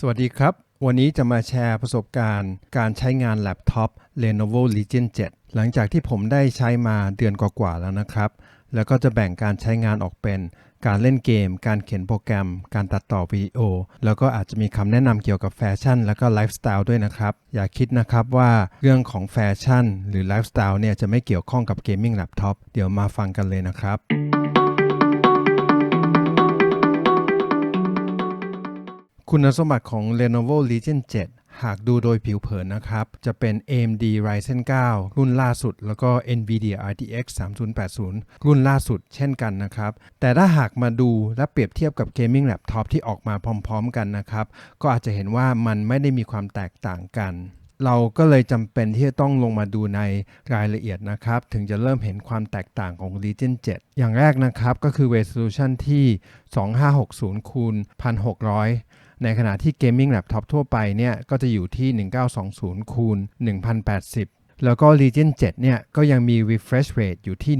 สวัสดีครับ วันนี้จะมาแชร์ประสบการณ์ การใช้งานแล็ปท็อป Lenovo Legion 7 หลังจากที่ผมได้ใช้มาเดือนกว่าๆแล้วนะครับ แล้วก็จะแบ่งการใช้งานออกเป็น การเล่นเกม การเขียนโปรแกรม การตัดต่อวิดีโอ แล้วก็อาจจะมีคำแนะนำเกี่ยวกับแฟชั่น แล้วก็ไลฟ์สไตล์ด้วยนะครับ อย่าคิดนะครับว่าเรื่องของแฟชั่น หรือไลฟ์สไตล์เนี่ยจะไม่เกี่ยวข้องกับเกมมิ่งแล็ปท็อป เดี๋ยวมาฟังกันเลยนะครับ คุณสมบัติของ Lenovo Legion 7 หากดูโดยผิวเผินนะครับ จะเป็น AMD Ryzen 9 รุ่นล่าสุด แล้วก็ NVIDIA RTX 3080 รุ่นล่าสุดเช่นกันนะครับ แต่ถ้าหากมาดูและเปรียบเทียบกับ Gaming Laptop ที่ออกมาพร้อม ๆ กันนะครับ ก็อาจจะเห็นว่ามันไม่ได้มีความแตกต่างกันเราก็เลยจำเป็นที่จะต้องลงมาดูในรายละเอียดนะครับ ถึงจะเริ่มเห็นความแตกต่างของ Legion 7 อย่างแรกนะครับ ก็คือ resolution ที่ 2560คูณ1600 ในขณะที่ Gaming Laptop ทั่วไปเนี่ยก็จะอยู่ที่ 1920คูณ1080แล้วก็ Legion 7 เนี่ย ก็ยังมี refresh rate อยู่ที่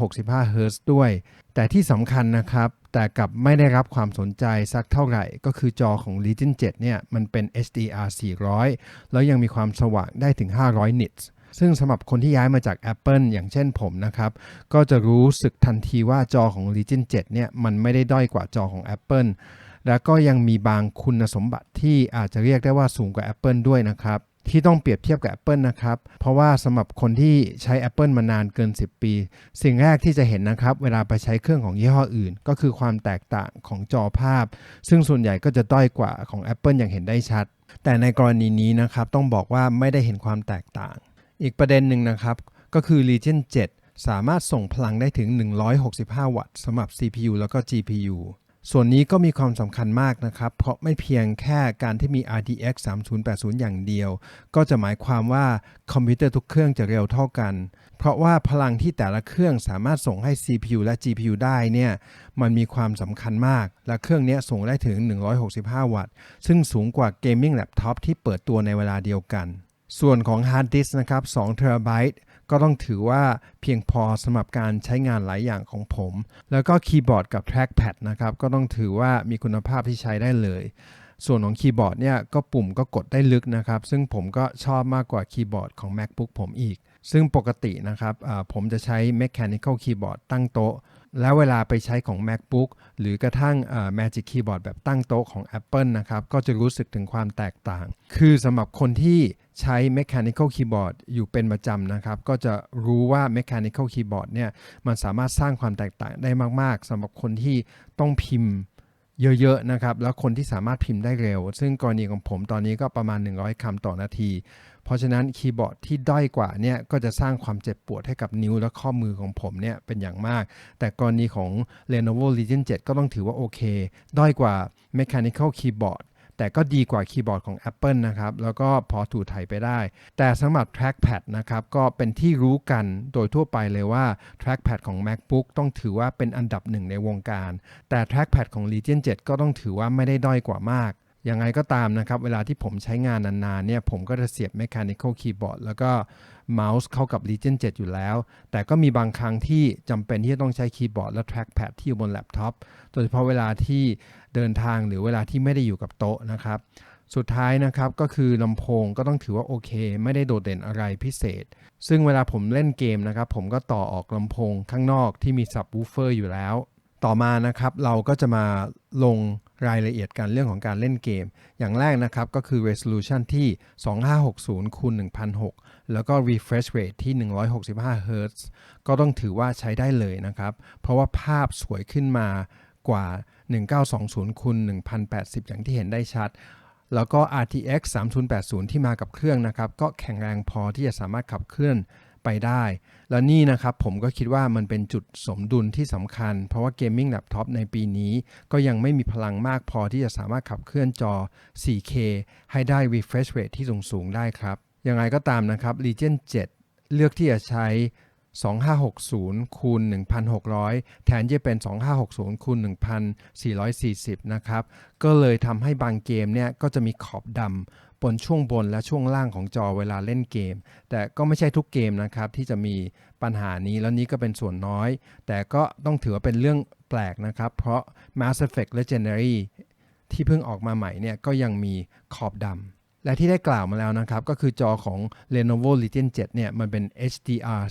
165 Hz ด้วย แต่ที่สำคัญนะครับ แต่กลับไม่ได้รับความสนใจสักเท่าไหร่ ก็คือจอของ Legion 7 เนี่ย มันเป็น HDR 400 แล้วยังมีความสว่างได้ถึง 500 nits ซึ่งสำหรับคนที่ย้ายมาจาก Apple อย่างเช่นผมนะครับ ก็จะรู้สึกทันทีว่าจอของ Legion 7 เนี่ย มันไม่ได้ด้อยกว่าจอของ Apple แล้วก็ยังมีบางคุณสมบัติที่อาจจะเรียกได้ว่าสูงกว่า Apple ด้วยนะครับ ที่ต้องเปรียบเทียบกับ Apple นะครับ เพราะว่าสำหรับคนที่ใช้ Apple มานานเกิน 10 ปี สิ่งแรกที่จะเห็นนะครับ เวลาไปใช้เครื่องของยี่ห้ออื่น ก็คือความแตกต่างของจอภาพ ซึ่งส่วนใหญ่ก็จะด้อยกว่าของ Apple อย่างเห็นได้ชัด แต่ในกรณีนี้นะครับต้องบอกว่าไม่ได้เห็นความแตกต่าง อีกประเด็นหนึ่งนะครับก็คือ Legion 7 สามารถส่งพลังได้ถึง 165 วัตต์สำหรับ CPU แล้วก็ GPU ส่วนนี้ก็มีความสำคัญมากนะครับ เพราะไม่เพียงแค่การที่มี RTX 3080 อย่างเดียว ก็จะหมายความว่าคอมพิวเตอร์ทุกเครื่องจะเร็วเท่ากัน เพราะว่าพลังที่แต่ละเครื่องสามารถส่งให้ CPU และ GPU ได้เนี่ยมันมีความสำคัญมาก และเครื่องนี้ส่งได้ถึง 165 วัตต์ ซึ่งสูงกว่า Gaming Laptop ที่เปิดตัวในเวลาเดียวกัน ส่วนของ Hard Disk นะครับ2 t b ก็ต้องถือว่าเพียงพอสำหรับการใช้งานหลายอย่างของผม แล้วก็คีย์บอร์ดกับแทร็กแพดนะครับก็ต้องถือว่ามีคุณภาพที่ใช้ได้เลย ส่วนของคีย์บอร์ดเนี่ยก็ปุ่มก็กดได้ลึกนะครับ ซึ่งผมก็ชอบมากกว่าคีย์บอร์ดของ MacBook ผมอีก ซึ่งปกตินะครับผมจะใช้ Mechanical Keyboard ตั้งโต๊ะ แล้วเวลาไปใช้ของ MacBook หรือกระทั่ง Magic Keyboard แบบตั้งโต๊ะของ Apple นะครับ ก็จะรู้สึกถึงความแตกต่าง คือสำหรับคนที่ใช้ Mechanical Keyboard อยู่เป็นประจำนะครับ ก็จะรู้ว่า Mechanical Keyboard เนี่ย มันสามารถสร้างความแตกต่างได้มาก ๆสำหรับคนที่ต้องพิมพ์ เยอะๆนะครับ แล้วคนที่สามารถพิมพ์ได้เร็ว ซึ่งกรณีของผมตอนนี้ก็ประมาณ 100คำต่อนาที เพราะฉะนั้นคีย์บอร์ดที่ด้อยกว่าเนี่ยก็จะสร้างความเจ็บปวดให้กับนิ้วและข้อมือของผมเนี่ยเป็นอย่างมาก แต่กรณีของ Lenovo Legion 7 ก็ต้องถือว่าโอเค ด้อยกว่า Mechanical Keyboard แต่ก็ดีกว่าคีย์บอร์ดของ Apple นะครับแล้วก็พอถูถ่ายไปได้ แต่สำหรับ trackpad นะครับก็เป็นที่รู้กันโดยทั่วไปเลยว่า trackpad ของ MacBook ต้องถือว่าเป็นอันดับหนึ่งในวงการ แต่ trackpad ของ Legion 7 ก็ต้องถือว่าไม่ได้ด้อยกว่ามากยังไงก็ตามนะครับ เวลาที่ผมใช้งานนานๆเนี่ยผมก็จะเสียบ Mechanical Keyboard แล้วก็เมาส์เข้ากับ Legion 7 อยู่แล้ว แต่ก็มีบางครั้งที่จำเป็นที่จะต้องใช้คีย์บอร์ดและ trackpad ที่อยู่บนแล็ปท็อปโดยเฉพาะเวลาที่ เดินทางหรือเวลาที่ไม่ได้อยู่กับโต๊ะนะครับ สุดท้ายนะครับก็คือลำโพงก็ต้องถือว่าโอเค ไม่ได้โดดเด่นอะไรพิเศษ ซึ่งเวลาผมเล่นเกมนะครับ ผมก็ต่อออกลำโพงข้างนอกที่มีซับวูเฟอร์อยู่แล้ว ต่อมานะครับเราก็จะมาลงรายละเอียดการเรื่องของการเล่นเกม อย่างแรกนะครับก็คือ resolution ที่ 2560คูณ1006 แล้วก็ refresh rate ที่ 165 Hz ก็ต้องถือว่าใช้ได้เลยนะครับ เพราะว่าภาพสวยขึ้นมากว่า 1920คูณ1080 อย่างที่เห็นได้ชัด แล้วก็ RTX 3080 ที่มากับเครื่องนะครับ ก็แข็งแรงพอที่จะสามารถขับเคลื่อนไปได้ แล้วนี่นะครับผมก็คิดว่ามันเป็นจุดสมดุลที่สำคัญ เพราะว่าเกมมิ่งแล็ปท็อปในปีนี้ ก็ยังไม่มีพลังมากพอที่จะสามารถขับเคลื่อนจอ 4K ให้ได้ refresh rate ที่สูงๆ ได้ครับ ยังไงก็ตามนะครับ Legion 7 เลือกที่จะใช้ 2560คูณ1600 แทนที่จะเป็น 2560คูณ1440 นะครับ ก็เลยทำให้บางเกมเนี่ยก็จะมีขอบดำบนช่วงบนและช่วงล่างของจอเวลาเล่นเกม แต่ก็ไม่ใช่ทุกเกมนะครับ ที่จะมีปัญหานี้แล้วนี้ก็เป็นส่วนน้อย แต่ก็ต้องถือว่าเป็นเรื่องแปลกนะครับ เพราะ Mass Effect Legendary ที่เพิ่งออกมาใหม่เนี่ยก็ยังมีขอบดำ และที่ได้กล่าวมาแล้วนะครับ ก็คือจอของ Lenovo Legion 7 เนี่ย มันเป็น HDR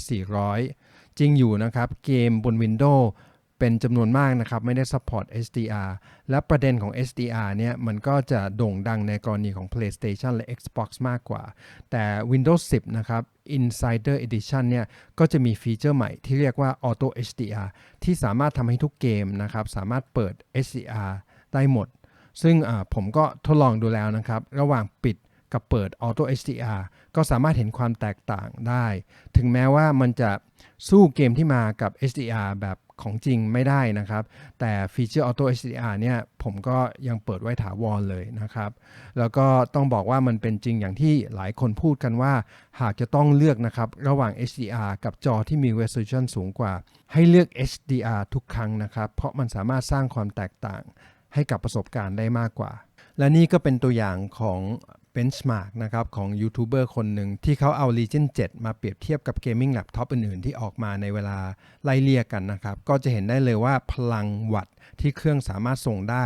400 จริงอยู่นะครับ เกมบน Windows เป็นจำนวนมากนะครับ ไม่ได้ support HDR และประเด็นของ HDR เนี่ย มันก็จะโด่งดังในกรณีของ PlayStation และ Xbox มากกว่า แต่ Windows 10 นะครับ Insider Edition เนี่ย ก็จะมีฟีเจอร์ใหม่ที่เรียกว่า Auto HDR ที่สามารถทำให้ทุกเกมนะครับ สามารถเปิด HDR ได้หมด ซึ่งผมก็ทดลองดูแล้วนะครับ ระหว่างปิดกับเปิด Auto HDR ก็สามารถเห็นความแตกต่างได้ ถึงแม้ว่ามันจะสู้เกมที่มากับ HDR แบบของจริงไม่ได้นะครับ แต่ฟีเจอร์ Auto HDR เนี่ยผมก็ยังเปิดไว้ถาวรเลยนะครับ แล้วก็ต้องบอกว่ามันเป็นจริงอย่างที่หลายคนพูดกันว่า หากจะต้องเลือกนะครับ ระหว่าง HDR กับจอที่มี resolution สูงกว่า ให้เลือก HDR ทุกครั้งนะครับ เพราะมันสามารถสร้างความแตกต่าง ให้กับประสบการณ์ได้มากกว่า และนี่ก็เป็นตัวอย่างของ benchmark นะครับของยูทูบเบอร์คนหนึ่งที่เขาเอา Legion 7 มาเปรียบเทียบกับเกมมิ่งแล็ปท็อปอื่นๆ ที่ออกมาในเวลาไล่เลี่ยกันนะครับ ก็จะเห็นได้เลยว่าพลังวัตต์ที่เครื่องสามารถส่งได้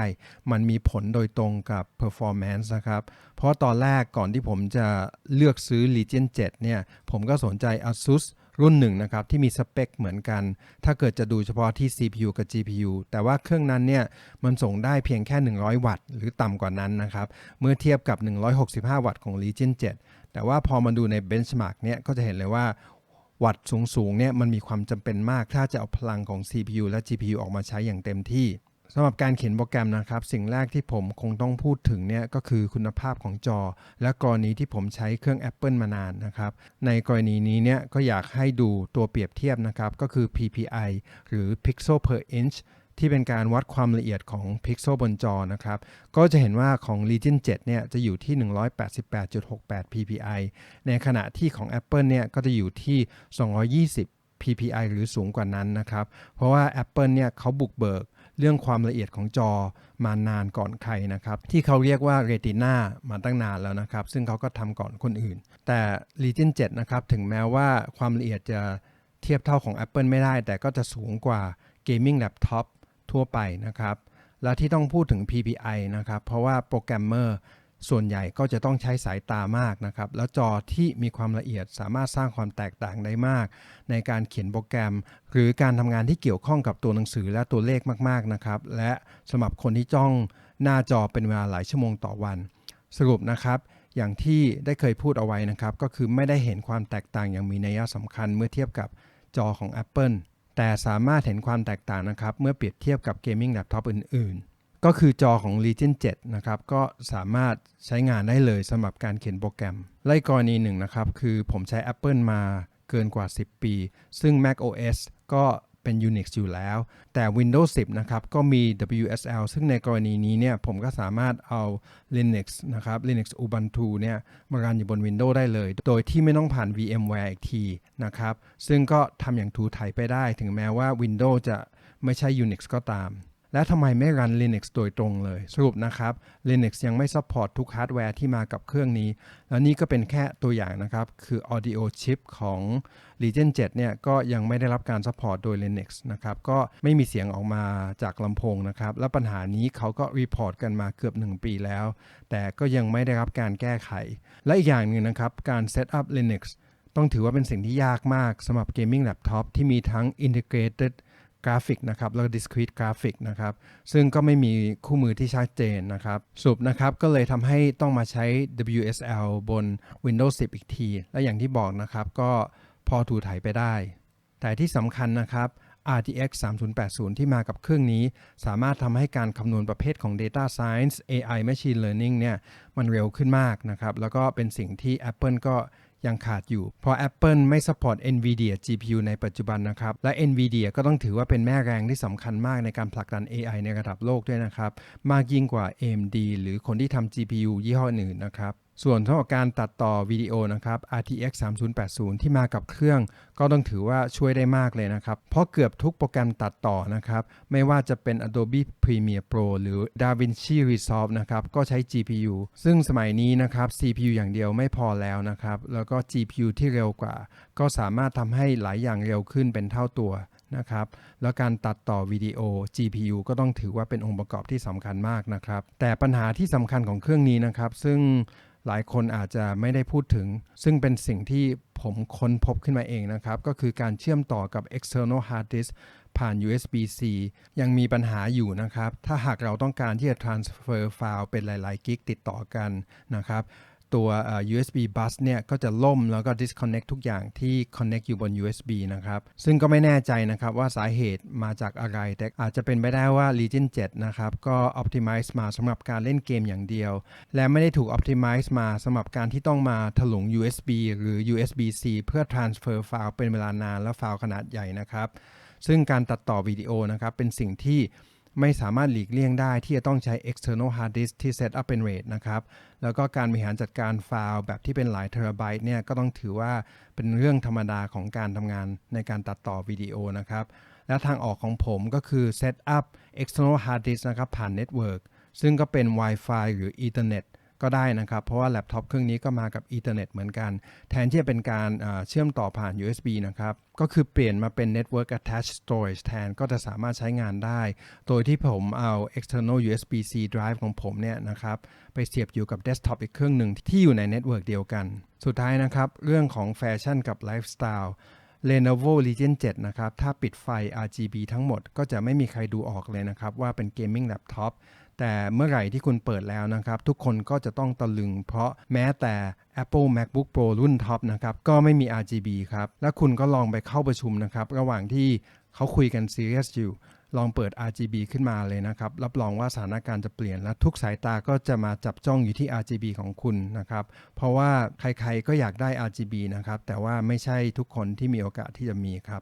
มันมีผลโดยตรงกับ performance นะครับ เพราะตอนแรกก่อนที่ผมจะเลือกซื้อ Legion 7 เนี่ย ผมก็สนใจ ASUS รุ่นหนึ่งนะครับที่มีสเปคเหมือนกัน ถ้าเกิดจะดูเฉพาะที่ CPU กับ GPU แต่ว่าเครื่องนั้นเนี่ยมันส่งได้เพียงแค่ 100 วัตต์หรือต่ำกว่านั้นนะครับ เมื่อเทียบกับ 165 วัตต์ของ Legion 7 แต่ว่าพอมาดูใน Benchmark เนี่ยก็จะเห็นเลยว่าวัตต์สูงๆเนี่ยมันมีความจำเป็นมาก ถ้าจะเอาพลังของ CPU และ GPU ออกมาใช้อย่างเต็มที่ สำหรับการเขียนโปรแกรมนะครับ สิ่งแรกที่ผมคงต้องพูดถึงเนี่ยก็คือคุณภาพของจอ และกรณีที่ผมใช้เครื่อง Apple มานานนะครับ ในกรณีนี้เนี่ยก็อยากให้ดูตัวเปรียบเทียบนะครับ ก็คือ PPI หรือ Pixel per inch ที่เป็นการวัดความละเอียดของพิกเซลบนจอนะครับ ก็จะเห็นว่าของ Legion 7 เนี่ยจะอยู่ที่ 188.68 ppi ในขณะที่ของ Apple เนี่ยก็จะอยู่ที่ 220 ppi หรือสูงกว่านั้นนะครับ เพราะว่า Apple เนี่ยเขาบุกเบิก เรื่องความละเอียดของจอมานานก่อนใครนะครับ ที่เขาเรียกว่าเรติน่ามาตั้งนานแล้วนะครับ ซึ่งเขาก็ทำก่อนคนอื่น แต่ Legion 7 นะครับ ถึงแม้ว่าความละเอียดจะเทียบเท่าของ Apple ไม่ได้ แต่ก็จะสูงกว่าเกมมิ่งแล็ปท็อปทั่วไปนะครับ และที่ต้องพูดถึง PPI นะครับ เพราะว่าโปรแกรมเมอร์ ส่วนใหญ่ก็จะต้องใช้สายตามากนะครับ แล้วจอที่มีความละเอียดสามารถสร้างความแตกต่างได้มาก ในการเขียนโปรแกรม หรือการทำงานที่เกี่ยวข้องกับตัวหนังสือและตัวเลขมากๆนะครับ และสำหรับคนที่จ้องหน้าจอเป็นเวลาหลายชั่วโมงต่อวัน สรุปนะครับ อย่างที่ได้เคยพูดเอาไว้นะครับ ก็คือไม่ได้เห็นความแตกต่างอย่างมีนัยสำคัญเมื่อเทียบกับจอของ Apple แต่สามารถเห็นความแตกต่างนะครับ เมื่อเปรียบเทียบกับเกมมิ่งแล็ปท็อปอื่นๆ ก็คือจอของ Legion 7 นะครับ ก็สามารถใช้งานได้เลยสำหรับการเขียนโปรแกรม ไล่กรณีหนึ่งนะครับ คือผมใช้ Apple มาเกินกว่า 10 ปี ซึ่ง Mac OS ก็เป็น Unix อยู่แล้ว แต่ Windows 10 นะครับ ก็มี WSL ซึ่งในกรณีนี้เนี่ย ผมก็สามารถเอา Linux นะครับ Linux Ubuntu เนี่ย มารันอยู่บน Windows ได้เลย โดยที่ไม่ต้องผ่าน VMware อีกทีนะครับ ซึ่งก็ทำอย่างถูถ่ายไปได้ ถึงแม้ว่า Windows จะไม่ใช่ Unix ก็ตาม และทำไมไม่รัน Linux โดยตรงเลย สรุปนะครับ Linux ยังไม่ซัพพอร์ตทุกฮาร์ดแวร์ที่มากับเครื่องนี้ แล้วนี่ก็เป็นแค่ตัวอย่างนะครับ คือ Audio Chip ของ Legion 7 เนี่ย ก็ยังไม่ได้รับการซัพพอร์ตโดย Linux นะครับ ก็ไม่มีเสียงออกมาจากลำโพงนะครับ และปัญหานี้เขาก็รีพอร์ตกันมาเกือบ 1 ปีแล้ว แต่ก็ยังไม่ได้รับการแก้ไข และอีกอย่างหนึ่งนะครับ การเซตอัพ Linux ต้องถือว่าเป็นสิ่งที่ยากมากสำหรับ Gaming Laptop ที่มีทั้ง Integrated กราฟิกนะครับแล้วก็ discrete กราฟิกนะครับซึ่งก็ไม่มีคู่มือที่ชัดเจนนะครับสุบนะครับก็เลยทำให้ต้องมาใช้ WSL บน Windows 10 อีกที และอย่างที่บอกนะครับก็พอถูถ่ายไปได้ แต่ที่สำคัญนะครับ RTX 3080 ที่มากับเครื่องนี้ สามารถทำให้การคำนวณประเภทของ Data Science AI Machine Learning เนี่ยมันเร็วขึ้นมากนะครับ แล้วก็เป็นสิ่งที่ Apple ก็ ยังขาดอยู่ เพราะ Apple ไม่ support NVIDIA GPU ในปัจจุบันนะครับ และ NVIDIA ก็ต้องถือว่าเป็นแม่แรงที่สำคัญมากในการผลักดัน AI ในระดับโลกด้วยนะครับ มากยิ่งกว่า AMD หรือคนที่ทำ GPU ยี่ห้ออื่นนะครับ ส่วนสำหรับการตัดต่อวิดีโอนะครับ RTX 3080 ที่มากับเครื่อง ก็ต้องถือว่าช่วยได้มากเลยนะครับ เพราะเกือบทุกโปรแกรมตัดต่อนะครับ ไม่ว่าจะเป็น Adobe Premiere Pro หรือ DaVinci Resolve นะครับ ก็ใช้ GPU ซึ่งสมัยนี้นะครับ CPU อย่างเดียวไม่พอแล้วนะครับ แล้วก็ GPU ที่เร็วกว่า ก็สามารถทำให้หลายอย่างเร็วขึ้นเป็นเท่าตัวนะครับแล้วการตัดต่อวิดีโอ GPU ก็ต้องถือว่าเป็นองค์ประกอบที่สำคัญมากนะครับ แต่ปัญหาที่สำคัญของเครื่องนี้นะครับ ซึ่ง หลายคนอาจจะไม่ได้พูดถึง ซึ่งเป็นสิ่งที่ผมค้นพบขึ้นมาเองนะครับ ก็คือการเชื่อมต่อกับ external hard disk ผ่าน USB-C ยังมีปัญหาอยู่นะครับ ถ้าหากเราต้องการที่จะ transfer ไฟล์เป็นหลาย ๆ กิกติดต่อกันนะครับ ตัว USB bus เนี่ยก็จะล่มแล้วก็ disconnect ทุกอย่างที่ connect อยู่บน USB นะครับ ซึ่งก็ไม่แน่ใจนะครับว่าสาเหตุมาจากอะไร แต่อาจจะเป็นไปได้ว่า Legion 7 นะครับ ก็ optimize มาสำหรับการเล่นเกมอย่างเดียว และไม่ได้ถูก optimize มาสำหรับการที่ต้องมาถลุง USB หรือ USB-C เพื่อ transfer ไฟล์เป็นเวลานานและไฟล์ขนาดใหญ่นะครับ ซึ่งการตัดต่อวิดีโอนะครับเป็นสิ่งที่ ไม่สามารถหลีกเลี่ยงได้ที่จะต้องใช้ external hard disk ที่ set up เป็น RAID นะครับ แล้วก็การบริหารจัดการไฟล์แบบที่เป็นหลายเทราไบต์เนี่ยก็ต้องถือว่าเป็นเรื่องธรรมดาของการทำงานในการตัดต่อวิดีโอนะครับ และทางออกของผมก็คือ set up external hard disk นะครับผ่าน network ซึ่งก็เป็น Wi-Fi หรือ Ethernet ก็ได้นะครับ เพราะว่าแล็ปท็อปเครื่องนี้ก็มากับ Ethernet เน็ตเหมือนกัน แทนที่จะเป็นการเชื่อมต่อผ่าน USB นะครับ ก็คือเปลี่ยนมาเป็น Network Attached Storage แทนก็จะสามารถใช้งานได้ โดยที่ผมเอา external USB-C drive ของผมเนี่ยนะครับ ไปเสียบอยู่กับ desktop อีกเครื่องหนึ่งที่อยู่ในเน็ตเวิร์กเดียวกัน สุดท้ายนะครับ เรื่องของแฟชั่นกับไลฟ์สไตล์ Lenovo Legion 7 นะครับ ถ้าปิดไฟ RGB ทั้งหมดก็จะไม่มีใครดูออกเลยนะครับ ว่าเป็นเกมมิ่งแล็ปท็อป แต่เมื่อไหร่ที่คุณเปิดแล้วนะครับ ทุกคนก็จะต้องตะลึง เพราะแม้แต่ Apple MacBook Pro รุ่นท็อปนะครับก็ไม่มี RGB ครับ และคุณก็ลองไปเข้าประชุมนะครับ ระหว่างที่เขาคุยกัน Serious อยู่ลองเปิด RGB ขึ้นมาเลยนะครับ รับรองว่าสถานการณ์จะเปลี่ยนและทุกสายตาก็จะมาจับจ้องอยู่ที่ RGB ของคุณนะครับ เพราะว่าใครๆก็อยากได้ RGB นะครับ แต่ว่าไม่ใช่ทุกคนที่มีโอกาสที่จะมีครับ